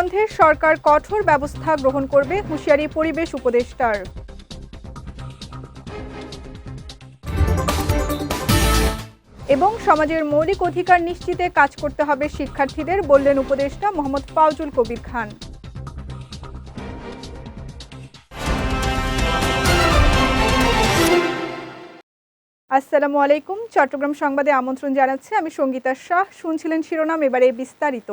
বন্ধে সরকার কঠোর ব্যবস্থা গ্রহণ করবে হুঁশিয়ারি পরিবেশ উপদেষ্টার। এবং সমাজের মৌলিক অধিকার নিশ্চিতে কাজ করতে হবে শিক্ষার্থীদের, বললেন উপদেষ্টা মোহাম্মদ ফাউজুল কবির খান। আসসালামু আলাইকুম। চট্টগ্রাম সংবাদে আমন্ত্রণ জানাচ্ছি আমি সঙ্গীতা শাহ। শুনছিলেন শিরোনাম, এবারে বিস্তারিত।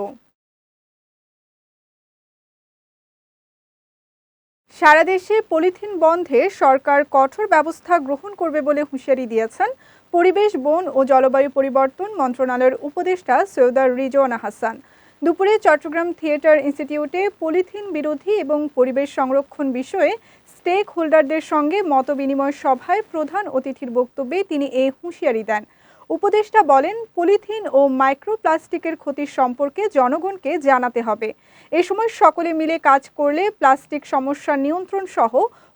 সারা দেশে পলিথিন বন্ধে সরকার কঠোর ব্যবস্থা গ্রহণ করবে বলে হুঁশিয়ারি দিয়েছেন পরিবেশ, বন ও জলবায়ু পরিবর্তন মন্ত্রণালয়ের উপদেষ্টা সৈয়দার রিজওয়ানা হাসান। দুপুরে চট্টগ্রাম থিয়েটার ইনস্টিটিউটে পলিথিন বিরোধী এবং পরিবেশ সংরক্ষণ বিষয়ে স্টেক হোল্ডারদের সঙ্গে মতবিনিময় সভায় প্রধান অতিথির বক্তব্যে তিনি এই হুঁশিয়ারি দেন। উপদেষ্টা বলেন, পলিথিন ও মাইক্রোপ্লাস্টিকের ক্ষতির সম্পর্কে জনগণকে জানাতে হবে। এ সময় সকলে মিলে কাজ করলে প্লাস্টিক সমস্যা নিয়ন্ত্রণ সহ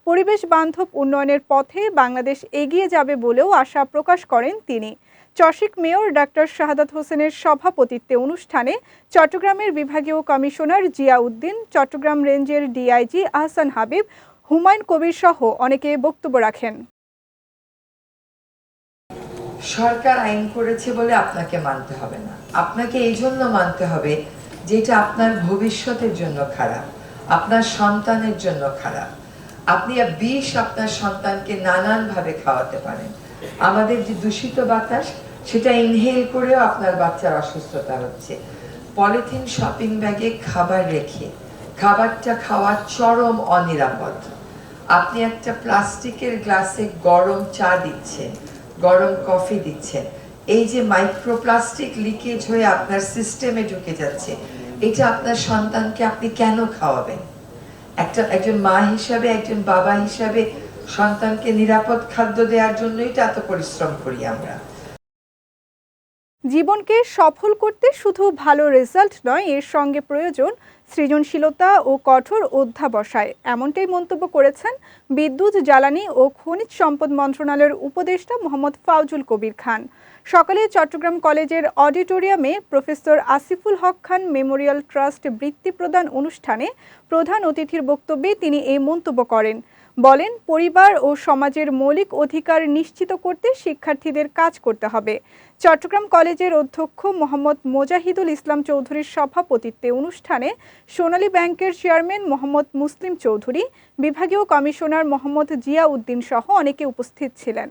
পরিবেশ বান্ধব উন্নয়নের পথে বাংলাদেশ এগিয়ে যাবে বলেও আশা প্রকাশ করেন তিনি। চশিক মেয়র ডাক্তার শাহাদাত হোসেনের সভাপতিত্বে অনুষ্ঠানে চট্টগ্রামের বিভাগীয় কমিশনার জিয়া উদ্দিন চট্টগ্রাম রেঞ্জের ডিআইজি আহসান হাবিব, হুমায়ুন কবির সহ অনেকে বক্তব্য রাখেন। সরকার আইন করেছে বলে আপনাকে মানতে হবে না। আপনাকে এই জন্য মানতে হবে যেটা আপনার ভবিষ্যতের জন্য খারাপ, আপনার সন্তানের জন্য খারাপ। আপনি বিষ আপনার সন্তানকে নানানভাবে খাওয়াতে পারেন। আমাদের যে দূষিত বাতাস, সেটা ইনহেল করেও আপনার বাচ্চার অসুস্থতা হচ্ছে। পলিথিন শপিং ব্যাগে খাবার রেখে, খাবারটা খাওয়া চরম অনিরাপদ। আপনি একটা প্লাস্টিকের গ্লাসে গরম চা দিচ্ছেন গরম কফি দিচ্ছেন এই যে মাইক্রোপ্লাস্টিক লিকেজ হয়ে আপনার সিস্টেমে ঢুকে যাচ্ছে, এটা আপনার সন্তানকে আপনি কেন খাওয়াবেন? একটা, একজন মা হিসাবে, একজন বাবা হিসাবে সন্তানকে নিরাপদ খাদ্য দেওয়ার জন্যই তো এত পরিশ্রম করি আমরা। জীবনকে সফল করতে শুধু ভালো রেজাল্ট নয়, এর সঙ্গে প্রয়োজন সৃজনশীলতা ও কঠোর অধ্যাবসায়। এমনটাই মন্তব্য করেছেন বিদ্যুৎ, জ্বালানি ও খনিজ সম্পদ মন্ত্রণালয়ের উপদেষ্টা মোহাম্মদ ফাউজুল কবির খান। সকালে চট্টগ্রাম কলেজের অডিটোরিয়ামে professor Asiful Haque Khan memorial trust বৃত্তি প্রদান অনুষ্ঠানে প্রধান অতিথির বক্তব্যে তিনি এই মন্তব্য করেন। বলেন, পরিবার ও সমাজের মৌলিক অধিকার নিশ্চিত করতে শিক্ষার্থীদের কাজ করতে হবে। চট্টগ্রাম কলেজের অধ্যক্ষ মোহাম্মদ মোজাহিদুল ইসলাম চৌধুরীর সভাপতিত্বে অনুষ্ঠানে সোনালী ব্যাংকের চেয়ারম্যান মোহাম্মদ মুসলিম চৌধুরী, বিভাগীয় কমিশনার মোহাম্মদ জিয়া উদ্দিন সহ অনেকে উপস্থিত ছিলেন।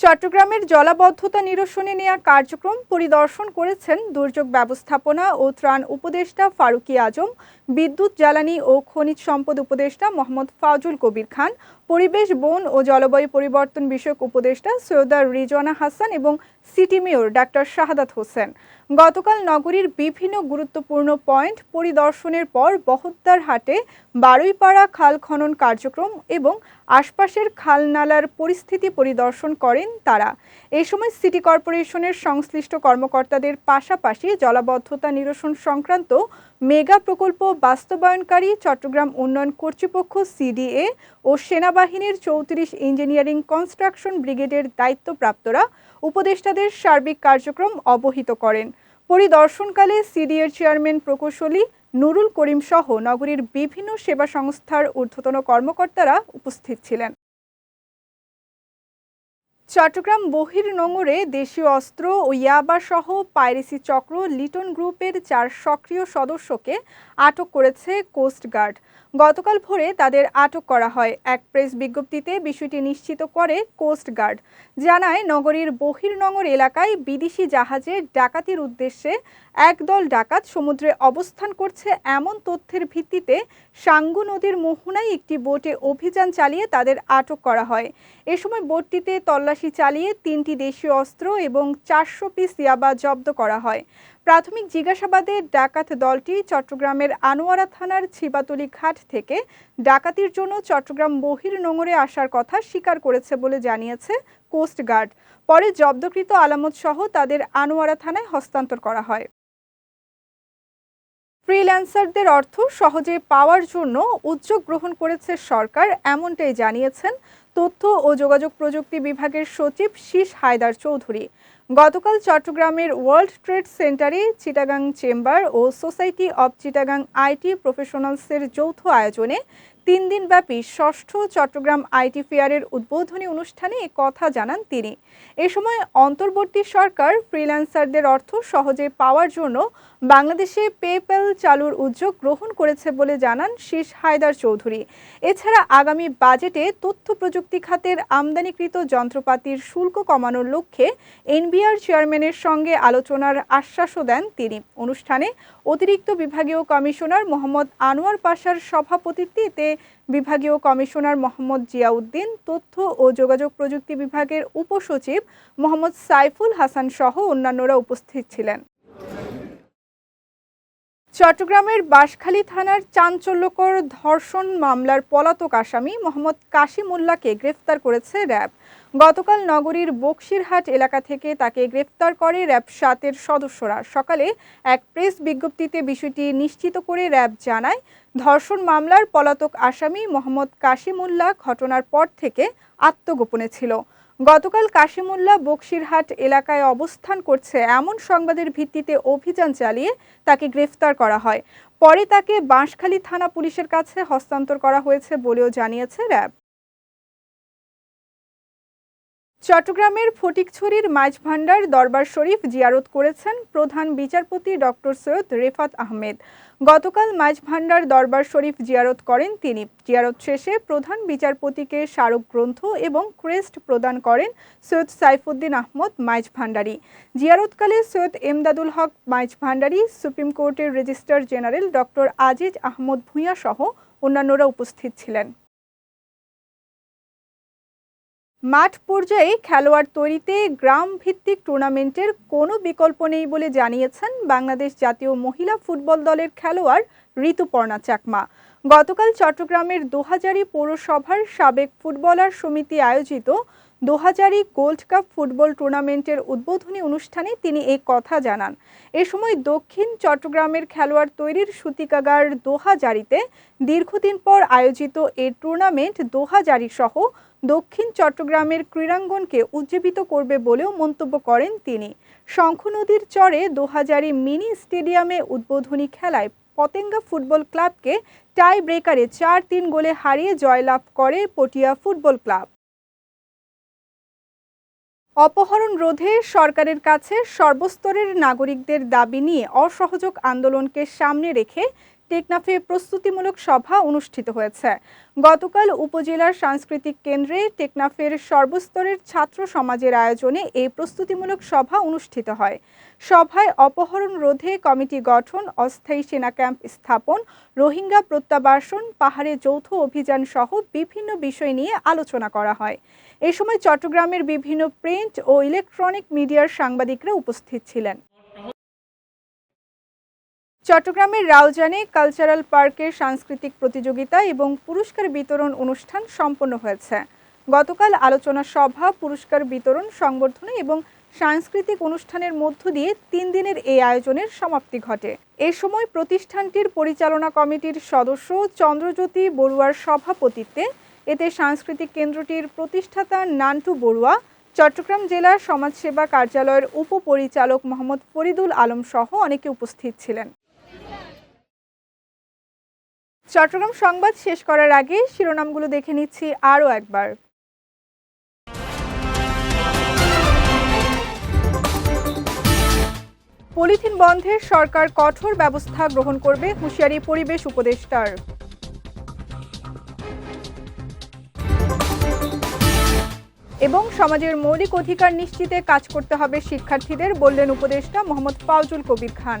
চট্টগ্রামের জলাবদ্ধতা নিরসনে নেওয়া কার্যক্রম পরিদর্শন করেছেন দুর্যোগ ব্যবস্থাপনা ও ত্রাণ উপদেষ্টা ফারুকি আজম, বিদ্যুৎ জ্বালানি ও খনিজ সম্পদ উপদেষ্টা মোহাম্মদ ফাজুল কবির খান পরিবেশ, বন ও জলবায়ু পরিবর্তন বিষয়ক উপদেষ্টা সৈয়দার রিজওয়ানা হাসান এবং city mayor doctor Shahadat Hossain. গতকাল নগরীর বিভিন্ন গুরুত্বপূর্ণ পয়েন্ট পরিদর্শনের পর বহদ্দার হাটে বারুইপাড়া খাল খনন কার্যক্রম এবং আশপাশের খাল নালার পরিস্থিতি পরিদর্শন করেন তারা। এই সময় সিটি কর্পোরেশনের সংশ্লিষ্ট কর্মকর্তাদের পাশাপাশি জলাবদ্ধতা নিরসন সংক্রান্ত মেগা প্রকল্প বাস্তবায়নকারী চট্টগ্রাম উন্নয়ন কর্তৃপক্ষ সিডিএ ও সেনাবাহিনীর চৌত্রিশ ইঞ্জিনিয়ারিং কনস্ট্রাকশন ব্রিগেডের দায়িত্বপ্রাপ্তরা উপদেষ্টাদের সার্বিক কার্যক্রম অবহিত করেন। পরিদর্শনকালে সিডিএর চেয়ারম্যান প্রকৌশলী নুরুল করিম সহ নগরীর বিভিন্ন সেবা সংস্থার ঊর্ধ্বতন কর্মকর্তারা উপস্থিত ছিলেন। চট্টগ্রাম বহির নোঙরে দেশীয় অস্ত্র ও ইয়াবা সহ পাইরেসি চক্র লিটন গ্রুপের চার সক্রিয় সদস্যকে আটক করেছে কোস্টগার্ড গতকাল ভোরে তাদের আটক করা হয়। এক প্রেস বিজ্ঞপ্তিতে বিষয়টি নিশ্চিত করে কোস্টগার্ড জানায়, নগরীর বহির্নগর এলাকায় বিদেশি জাহাজে ডাকাতির উদ্দেশ্যে একদল ডাকাত সমুদ্রে অবস্থান করছে এমন তথ্যের ভিত্তিতে সাঙ্গু নদীর মোহনায় একটি বোটে অভিযান চালিয়ে তাদের আটক করা হয়। এ সময় বোটটিতে তল্লাশি চালিয়ে তিনটি দেশীয় অস্ত্র এবং চারশো পিস ইয়াবা জব্দ করা হয়। প্রাথমিক জিজ্ঞাসাবাদে ডাকাত দলটি চট্টগ্রামের আনোয়ারা থানার ছিবাতলি ঘাট থেকে ডাকাতির জন্য চট্টগ্রাম বহির্নোঙরে আসার কথা স্বীকার করেছে বলে জানিয়েছে কোস্টগার্ড পরে জব্দকৃত আলামত সহ তাদের আনোয়ারা থানায় হস্তান্তর করা হয়। ফ্রিল্যান্সারদের অর্থ সহজে পাওয়ার জন্য উদ্যোগ গ্রহণ করেছে সরকার এমনটাই জানিয়েছেন তথ্য ও যোগাযোগ প্রযুক্তি বিভাগের সচিব শীষ হায়দার চৌধুরী। গতকাল চট্টগ্রামের ওয়ার্ল্ড ট্রেড সেন্টারে চিটাগাং চেম্বার ও সোসাইটি অব চিটাগাং আইটি প্রফেশনালসের যৌথ আয়োজনে তিন দিনব্যাপী ষষ্ঠ চট্টগ্রাম আইটি ফেয়ারের উদ্বোধনী অনুষ্ঠানে এ কথা জানান তিনি। এ সময় অন্তর্বর্তী সরকার ফ্রিল্যান্সারদের অর্থ সহজে পাওয়ার জন্য বাংলাদেশে পেপ্যাল চালুর উদ্যোগ গ্রহণ করেছে বলে জানান শীষ হায়দার চৌধুরী। এছাড়া আগামী বাজেটে তথ্য প্রযুক্তি খাতের আমদানিকৃত যন্ত্রপাতির শুল্ক কমানোর লক্ষ্যে এনবিআর চেয়ারম্যানের সঙ্গে আলোচনার আশ্বাসও দেন তিনি। অনুষ্ঠানে অতিরিক্ত বিভাগীয় কমিশনার মোহাম্মদ আনোয়ার পাশার সভাপতিত্বে বিভাগীয় কমিশনার মোহাম্মদ জিয়াউদ্দিন, তথ্য ও যোগাযোগ প্রযুক্তি বিভাগের উপসচিব মোহাম্মদ সাইফুল হাসান সহ অন্যান্যরা উপস্থিত ছিলেন। চট্টগ্রামের বাঁশখালী থানার চাঞ্চল্যকর ধর্ষণ মামলার পলাতক আসামি মোহাম্মদ কাশিমুল্লাহকে গ্রেফতার করেছে র্যাব। গতকাল নগরীর বক্সিরহাট এলাকা থেকে তাকে গ্রেফতার করে র্যাব সাতের সদস্যরা। সকালে এক প্রেস বিজ্ঞপ্তিতে বিষয়টি নিশ্চিত করে র্যাব জানায়, ধর্ষণ মামলার পলাতক আসামি মোহাম্মদ কাশিমুল্লাহ ঘটনার পর থেকে আত্মগোপনে ছিল। গতকাল কাশিমুল্লা বকশিরহাট এলাকায় অবস্থান করছে এমন সংবাদের ভিত্তিতে অভিযান চালিয়ে তাকে গ্রেফতার করা হয়। পরে তাকে বাঁশখালী থানা পুলিশের কাছে হস্তান্তর করা হয়েছে বলেও জানিয়েছে র্যাব। চট্টগ্রামের ফটিকছড়ির মাঝভান্ডার দরবার শরীফ জিয়ারত করেছেন প্রধান বিচারপতি ডক্টর সৈয়দ রেফাত আহমেদ। গতকাল মাঝভান্ডার দরবার শরীফ জিয়ারত করেন তিনি। জিয়ারত শেষে প্রধান বিচারপতিকে স্মারক গ্রন্থ এবং ক্রেস্ট প্রদান করেন সৈয়দ সাইফুদ্দিন আহমদ মাইজভান্ডারি জিয়ারতকালে সৈয়দ এমদাদুল হক মাইজভান্ডারি সুপ্রিম কোর্টের registrar general doctor Aziz Ahmed Bhuiyan সহ অন্যান্যরা উপস্থিত ছিলেন। মাঠ পর্যায়ে খেলোয়াড় তৈরিতে গ্রাম ভিত্তিক টুর্নামেন্টের কোনো বিকল্প নেই বলে জানিয়েছেন বাংলাদেশ জাতীয় মহিলা ফুটবল দলের খেলোয়াড় ঋতুপর্ণা চাকমা। গতকাল চট্টগ্রামের দোহাজারি পৌরসভার সাবেক ফুটবলার সমিতি আয়োজিত দোহাজারি গোল্ড কাপ ফুটবল টুর্নামেন্টের উদ্বোধনী অনুষ্ঠানে তিনি এই কথা জানান। এ সময় দক্ষিণ চট্টগ্রামের খেলোয়াড় তৈরির সূতিকাগার দোহাজারিতে দীর্ঘদিন পর আয়োজিত এ টুর্নামেন্ট দোহাজারি সহ দক্ষিণ চট্টগ্রামের ক্রীড়াঙ্গনকে উজ্জীবিত করবে বলেও মন্তব্য করেন তিনি। শঙ্খ নদীর চরে দোহাজারি মিনি স্টেডিয়ামে উদ্বোধনী খেলায় পতেঙ্গা ফুটবল ক্লাবকে টাই ব্রেকারে চার তিন গোলে হারিয়ে জয়লাভ করে পটিয়া ফুটবল ক্লাব। অপহরণ রোধে সরকারের কাছে সর্বস্তরের নাগরিকদের দাবি নিয়ে অসহযোগ আন্দোলনকে সামনে রেখে টেকনাফে প্রস্তুতিমূলক সভা অনুষ্ঠিত হয়েছে। গতকাল উপজেলার সাংস্কৃতিক কেন্দ্রে টেকনাফের সর্বস্তরের ছাত্র সমাজের আয়োজনে এই প্রস্তুতিমূলক সভা অনুষ্ঠিত হয়। সভায় অপহরণ রোধে কমিটি গঠন, অস্থায়ী সেনা ক্যাম্প স্থাপন, রোহিঙ্গা প্রত্যাবাসন, পাহাড়ে যৌথ অভিযান সহ বিভিন্ন বিষয় নিয়ে আলোচনা করা হয়। এ সময় চট্টগ্রামের বিভিন্ন প্রিন্ট ও ইলেকট্রনিক মিডিয়ার সাংবাদিকরা উপস্থিত ছিলেন। চট্টগ্রামের রাউজানে কালচারাল পার্কের সাংস্কৃতিক প্রতিযোগিতা এবং পুরস্কার বিতরণ অনুষ্ঠান সম্পন্ন হয়েছে। গতকাল আলোচনা সভা, পুরস্কার বিতরণ, সংবর্ধনা এবং সাংস্কৃতিক অনুষ্ঠানের মধ্য দিয়ে তিন দিনের এই আয়োজনের সমাপ্তি ঘটে। এ সময় প্রতিষ্ঠানটির পরিচালনা কমিটির সদস্য চন্দ্রজ্যোতি বড়ুয়ার সভাপতিত্বে এতে সাংস্কৃতিক কেন্দ্রটির প্রতিষ্ঠাতা নান্টু বড়ুয়া, চট্টগ্রাম জেলার সমাজসেবা কার্যালয়ের উপপরিচালক মোহাম্মদ ফরিদুল আলম সহ অনেকে উপস্থিত ছিলেন। চট্টগ্রাম সংবাদ শেষ করার আগে শিরোনামগুলো দেখে নিচ্ছি আরও একবার। পলিথিন বন্ধে সরকার কঠোর ব্যবস্থা গ্রহণ করবে হুঁশিয়ারি পরিবেশ উপদেষ্টার। এবং সমাজের মৌলিক অধিকার নিশ্চিতে কাজ করতে হবে শিক্ষার্থীদের, বললেন উপদেষ্টা মোহাম্মদ ফাউজুল কবির খান।